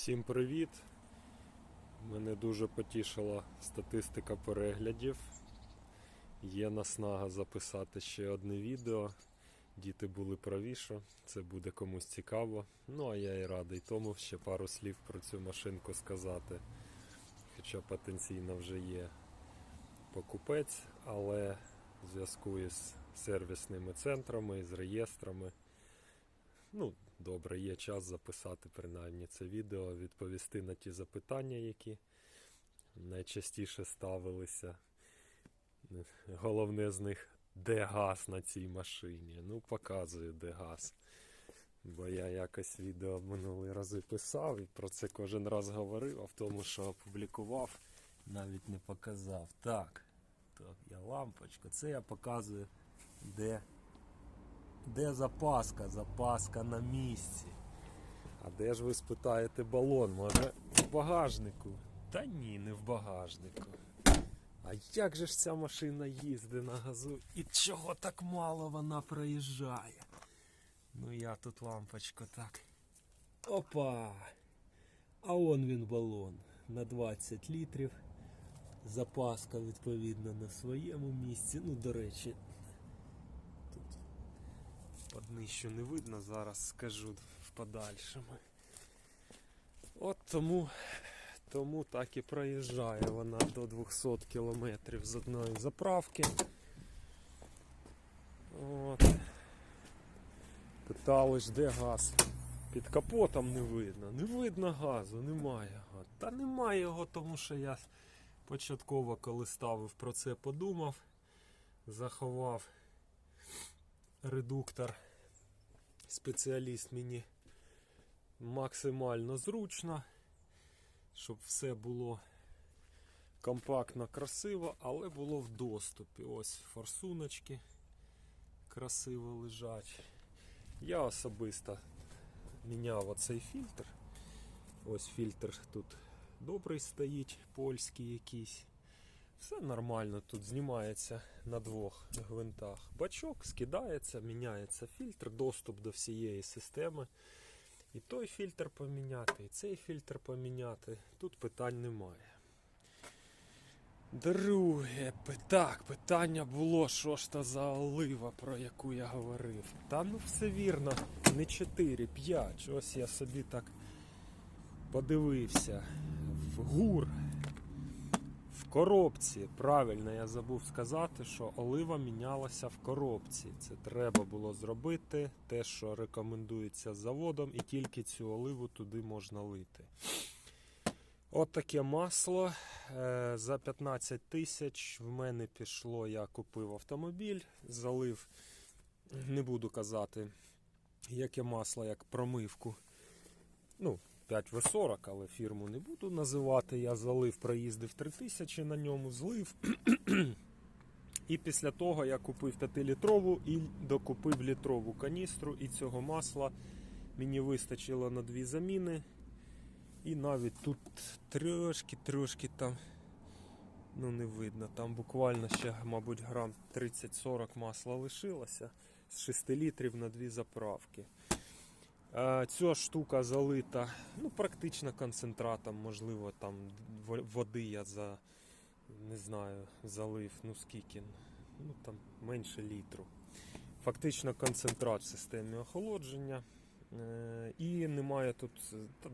Всім привіт! Мене дуже потішила статистика переглядів. Є наснага записати ще одне відео. Діти були правіше, це буде комусь цікаво. Ну а я і радий тому ще пару слів про цю машинку сказати. Хоча потенційно вже є покупець, але зв'язку із сервісними центрами, з реєстрами. Ну, добре, є час записати принаймні це відео, відповісти на ті запитання, які найчастіше ставилися. Головне з них, де газ на цій машині. Ну, показую, де газ. Бо я якось відео минулий рази писав і про це кожен раз говорив, а в тому, що опублікував, навіть не показав. Так, так, я лампочка. Це я показую, де де запаска? Запаска на місці. А де ж ви спитаєте балон? Може в багажнику? Та ні, не в багажнику. А як же ж ця машина їздить на газу і чого так мало вона проїжджає? Ну я тут лампочку так. Опа! А он він балон на 20 літрів. Запаска відповідно на своєму місці. Ну, до речі, Одни що не видно, зараз скажу в подальшому. От тому, тому так і проїжджає вона до 200 кілометрів з одної заправки. От. Питали де газ. Під капотом не видно. Не видно газу, немає газу. Та немає його, тому що я початково, коли ставив про це, подумав, заховав редуктор. Спеціаліст мені максимально зручно, щоб все було компактно, красиво, але було в доступі. Ось форсуночки красиво лежать. Я особисто міняв оцей фільтр. Ось фільтр тут добрий стоїть, польський якийсь. Все нормально тут знімається на двох гвинтах. Бачок скидається, міняється фільтр, доступ до всієї системи. І той фільтр поміняти, і цей фільтр поміняти. Тут питань немає. Друге, так, питання було, що ж то за олива, про яку я говорив. Та ну все вірно, не 4, 5. Ось я собі так подивився. В гур коробці. Правильно, я забув сказати, що олива мінялася в коробці. Це треба було зробити, те, що рекомендується заводом, і тільки цю оливу туди можна лити. От таке масло. Е, За 15 тисяч в мене пішло, я купив автомобіль, залив, не буду казати, яке масло, як промивку. Ну, 5В40, але фірму не буду називати. Я залив, проїздив 3000 на ньому, злив. І після того я купив 5-літрову і докупив літрову каністру. І цього масла мені вистачило на дві заміни. І навіть тут трошки-трошки там, ну не видно, там буквально ще, мабуть, грам 30-40 масла лишилося з 6 літрів на дві заправки. Е, Ця штука залита ну, практично концентратом, можливо, там води я за не знаю, залив, ну скільки, ну там менше літру. Фактично концентрат в системі охолодження. Е, І немає тут е,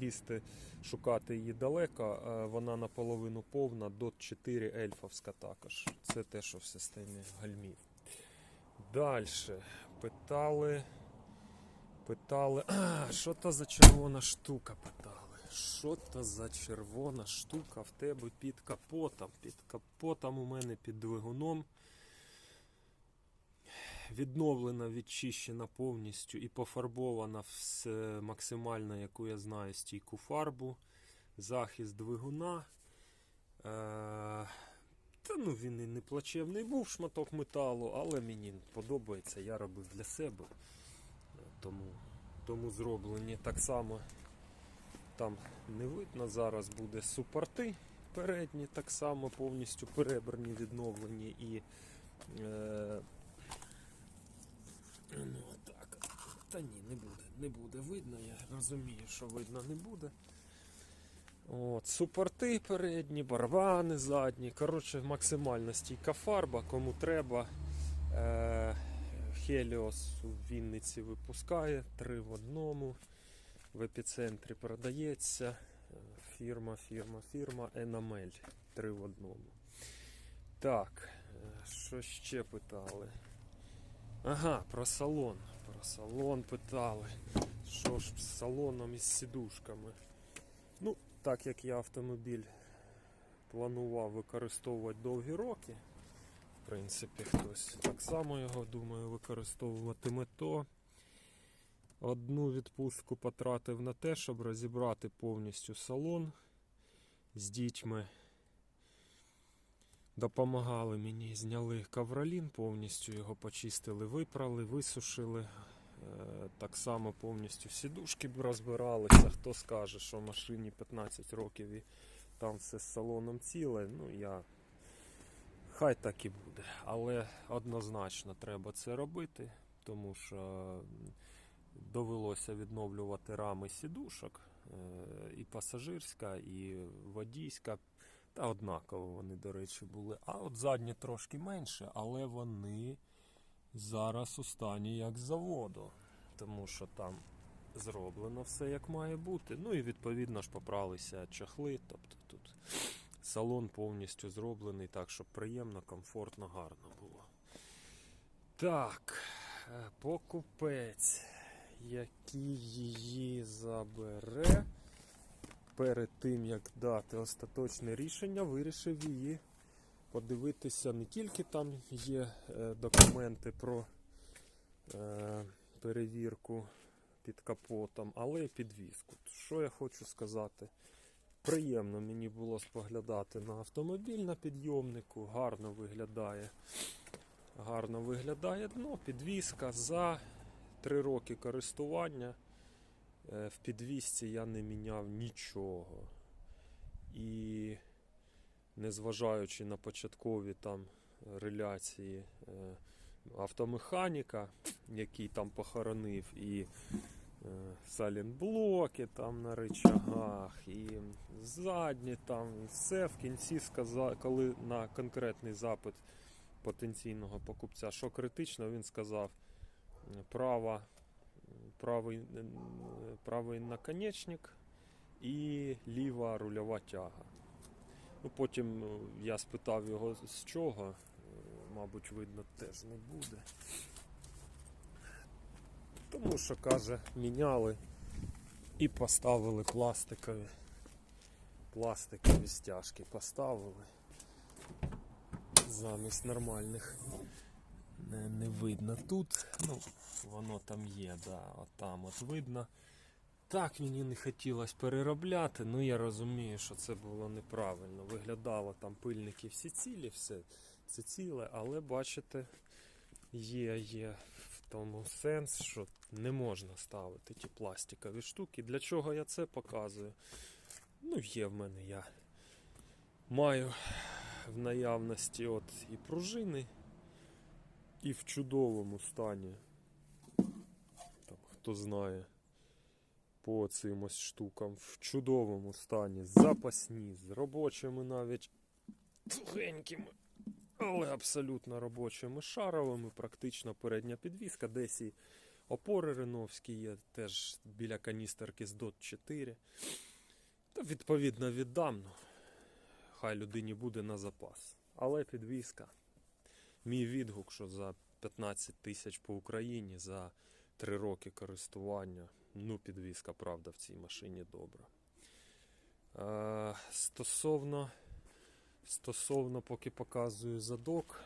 лізти, шукати її далеко. Вона наполовину повна, дот 4 ельфовська також. Це те, що в системі гальмів. Далі питали. Питали, що то за червона штука? Питали. Що то за червона штука в тебе під капотом? Під капотом у мене під двигуном. Відновлена, відчищена повністю і пофарбована все максимально, яку я знаю, стійку фарбу. Захист двигуна. Е, та ну він і не плачевний був шматок металу, але мені подобається, я робив для себе тому, тому зроблені. Так само там не видно, зараз буде супорти передні, так само повністю перебрані, відновлені і е, ну, отак. Та ні, не буде. не буде видно, я розумію, що видно не буде. От, супорти передні, барабани задні. Коротше, максимально стійка фарба, кому треба. Е, Helios у Вінниці випускає три в одному. В епіцентрі продається. Фірма, фірма, фірма Enamel. Три в одному. Так, що ще питали? Ага, про салон. Про салон питали. Що ж з салоном із сідушками? Ну, так як я автомобіль планував використовувати довгі роки, в принципі, хтось так само його думаю використовуватиме, то одну відпустку потратив на те, щоб розібрати повністю салон з дітьми. Допомагали мені, зняли ковролін, повністю його почистили, випрали, висушили. Е, Так само повністю сідушки розбиралися. Хто скаже, що машині 15 років і там все з салоном ціле. Ну я хай так і буде. Але однозначно треба це робити, тому що довелося відновлювати рами сідушок. е, І пасажирська, і водійська. Та однаково вони, до речі, були. А от задні трошки менше, але вони зараз у стані як заводу. Тому що там зроблено все як має бути. Ну і відповідно ж попралися чохли. Тобто тут салон повністю зроблений так, щоб приємно, комфортно, гарно було. Так, е, покупець, який її забере перед тим, як дати остаточне рішення, вирішив її подивитися. Не тільки там є е, документи про е, перевірку під капотом, але й підвізку. Що я хочу сказати? Приємно мені було споглядати на автомобіль на підйомнику, гарно виглядає. Гарно виглядає дно, підвізка за 3 роки користування. Е, В підвісці я не міняв нічого. І незважаючи на початкові там реляції е, автомеханіка, який там похоронив, і салінблоки там на рычагах, і задні там, і все в кінці сказав, коли на конкретний запит потенційного покупця, що критично, він сказав е, права правий, е, правий наконечник і ліва рульова тяга. Ну, потім е, я спитав його з чого, е, мабуть, видно, теж не буде. Тому що, каже, міняли і поставили пластикові. Пластикові стяжки поставили. Замість нормальних не, не видно тут. Ну, воно там є, да, от там от видно. Так мені не хотілося переробляти, ну я розумію, що це було неправильно. Виглядало там пильники всі цілі, все це ціле, але бачите, є, є тому сенс, що не можна ставити ті пластикові штуки. Для чого я це показую? Ну, є в мене я маю в наявності от і пружини, і в чудовому стані. Там, хто знає по цим ось штукам в чудовому стані, запасні, з робочими навіть тугенькими, але абсолютно робочими шаровими, практично передня підвіска, десь і опори реновські є, теж біля каністерки з DOT 4. Та відповідно віддам. ну, Хай людині буде на запас. Але підвіска. Мій відгук, що за 15 тисяч по Україні за 3 роки користування. Ну, підвізка, правда, в цій машині добра. Е, стосовно, стосовно, поки показую задок,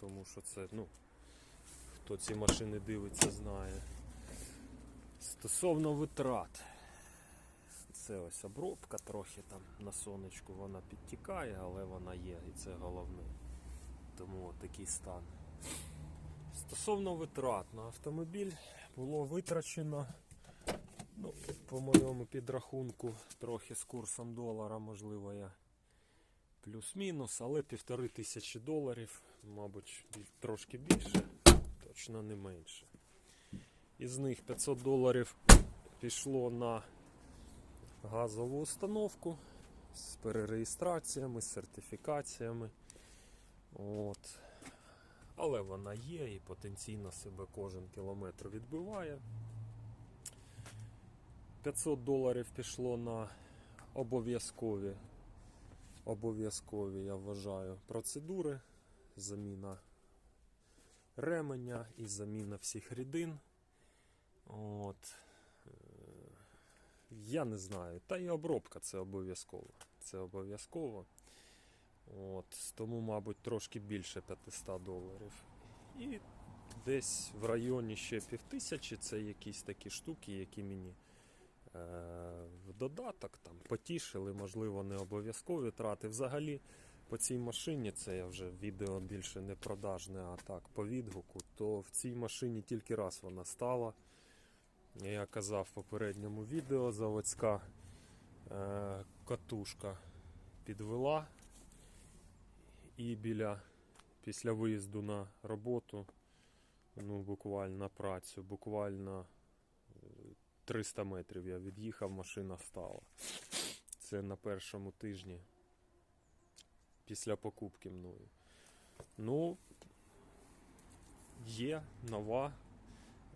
тому що це, ну, хто ці машини дивиться, знає. Стосовно витрат. Це ось обробка, трохи там на сонечку вона підтікає, але вона є, і це головне. Тому такий стан. Стосовно витрат на автомобіль було витрачено, ну, по моєму підрахунку, трохи з курсом долара, можливо, я плюс-мінус, але півтори тисячі доларів, мабуть, трошки більше, точно не менше. Із них 500 доларів пішло на газову установку з перереєстраціями, сертифікаціями. От. Але вона є і потенційно себе кожен кілометр відбиває. 500 доларів пішло на обов'язкові, обов'язкові, я вважаю, процедури, заміна ременя і заміна всіх рідин. От. Е, Я не знаю. Та і обробка це обов'язково. Це обов'язково. От, тому, мабуть, трошки більше 500 доларів. І десь в районі ще півтисячі це якісь такі штуки, які мені в додаток там потішили, можливо, не обов'язкові трати. Взагалі, по цій машині, це я вже відео більше не продажне, а так, по відгуку, то в цій машині тільки раз вона стала. Я казав в попередньому відео, заводська е, катушка підвела і біля після виїзду на роботу, ну буквально на працю, буквально е, 300 метрів я від'їхав, машина стала. Це на першому тижні після покупки мною. Ну, є нова,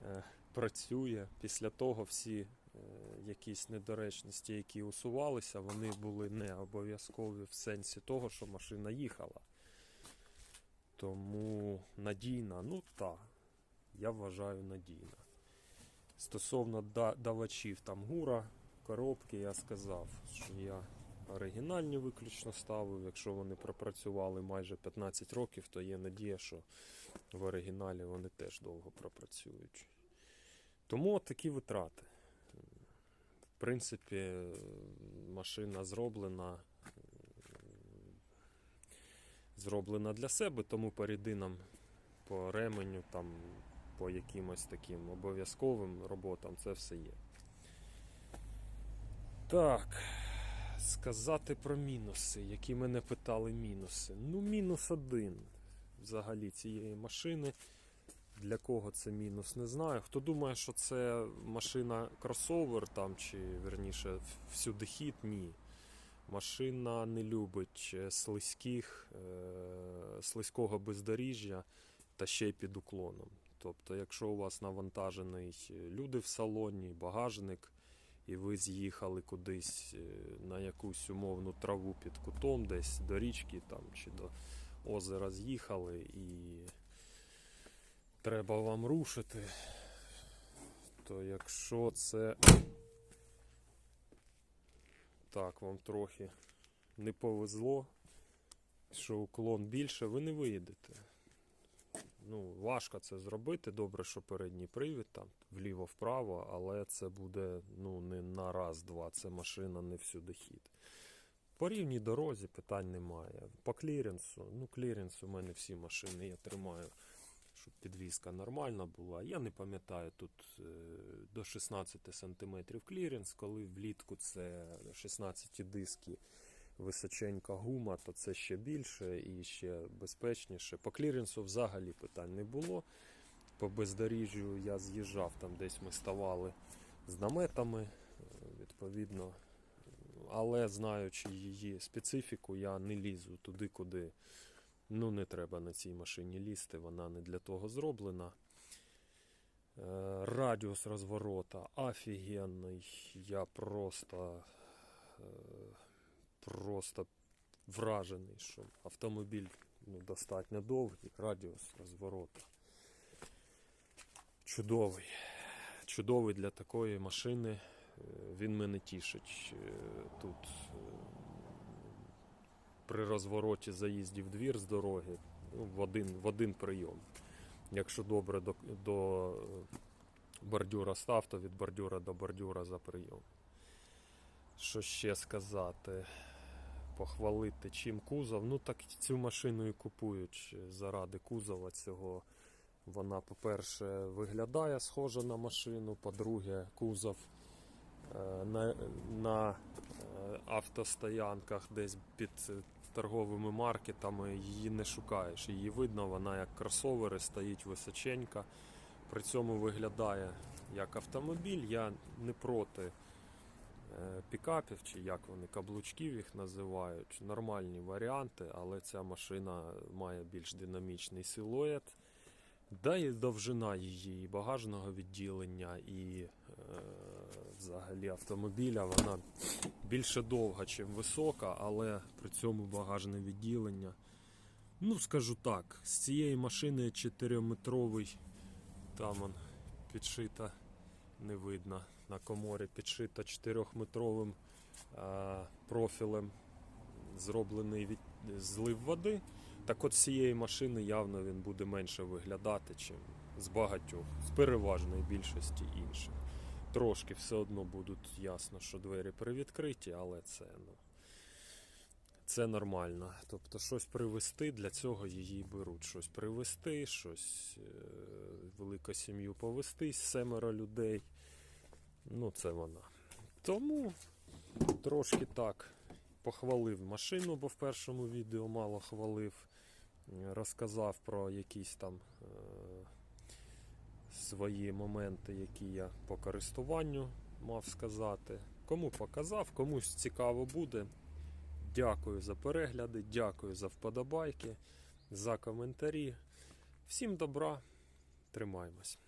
е, працює. Після того всі е, якісь недоречності, які усувалися, вони були не обов'язкові в сенсі того, що машина їхала. Тому надійна, ну так, я вважаю надійна. Стосовно давачів там гура, коробки, я сказав, що я оригінальні виключно ставив. Якщо вони пропрацювали майже 15 років, то є надія, що в оригіналі вони теж довго пропрацюють. Тому такі витрати. В принципі, машина зроблена. Зроблена для себе, тому по рідинам, по ременю, там, по якимось таким обов'язковим роботам це все є. Так, сказати про мінуси, які мене питали мінуси. Ну, мінус один взагалі цієї машини. Для кого це мінус, не знаю. Хто думає, що це машина кросовер там, чи верніше всюди хід, ні. Машина не любить е, слизьких, е, слизького бездоріжжя та ще й під уклоном. Тобто, якщо у вас навантажений е, люди в салоні, багажник, і ви з'їхали кудись е, на якусь умовну траву під кутом, десь до річки там, чи до озера з'їхали і треба вам рушити, то якщо це так, вам трохи не повезло, що уклон більше, ви не виїдете. Ну, важко це зробити. Добре, що передній привід там вліво-вправо, але це буде ну, не на раз-два. Це машина не всюди хід. По рівній дорозі питань немає. По кліренсу, ну кліренс у мене всі машини я тримаю, щоб підвізка нормальна була. Я не пам'ятаю тут е, до 16 см кліренс, коли влітку це 16 диски височенька гума, то це ще більше і ще безпечніше. По кліренсу взагалі питань не було. По бездоріжжю я з'їжджав, там десь ми ставали з наметами, відповідно. Але знаючи її специфіку, я не лізу туди, куди ну, не треба на цій машині лізти, вона не для того зроблена. Е, Радіус розворота офігенний. Я просто, е, просто вражений, що автомобіль ну, достатньо довгий, радіус розворота. Чудовий. Чудовий для такої машини. Е, Він мене тішить. Е, Тут е, при розвороті заїзді в двір з дороги ну, в, один, в один прийом. Якщо добре до, до бордюра став, то від бордюра до бордюра за прийом. Що ще сказати? Похвалити чим кузов. Ну так цю машину і купують заради кузова цього. Вона, по-перше, виглядає схожа на машину, по-друге, кузов е, на, на е, автостоянках десь під е, торговими маркетами її не шукаєш. Її видно, вона як кросовери стоїть височенька. При цьому виглядає як автомобіль. Я не проти пікапів, чи як вони, каблучків їх називають. Нормальні варіанти, але ця машина має більш динамічний силует. Да і довжина її багажного відділення, і е, взагалі автомобіля вона більше довга, ніж висока, але при цьому багажне відділення. Ну, скажу так, з цієї машини 4-метровий, там он підшита, не видно, на коморі підшита 4-метровим е, профілем зроблений від, злив води. Так от цієї машини явно він буде менше виглядати, чим з багатьох, з переважної більшості інших. Трошки все одно будуть ясно, що двері привідкриті, але це ну. Це нормально. Тобто щось привезти, для цього її беруть. Щось привезти, щось е, велику сім'ю повезти, семеро людей. Ну, це вона. Тому трошки так похвалив машину, бо в першому відео мало хвалив. Е, Розказав про якісь там е, свої моменти, які я по користуванню мав сказати. Кому показав, комусь цікаво буде. Дякую за перегляди, дякую за вподобайки, за коментарі. Всім добра, тримаємось.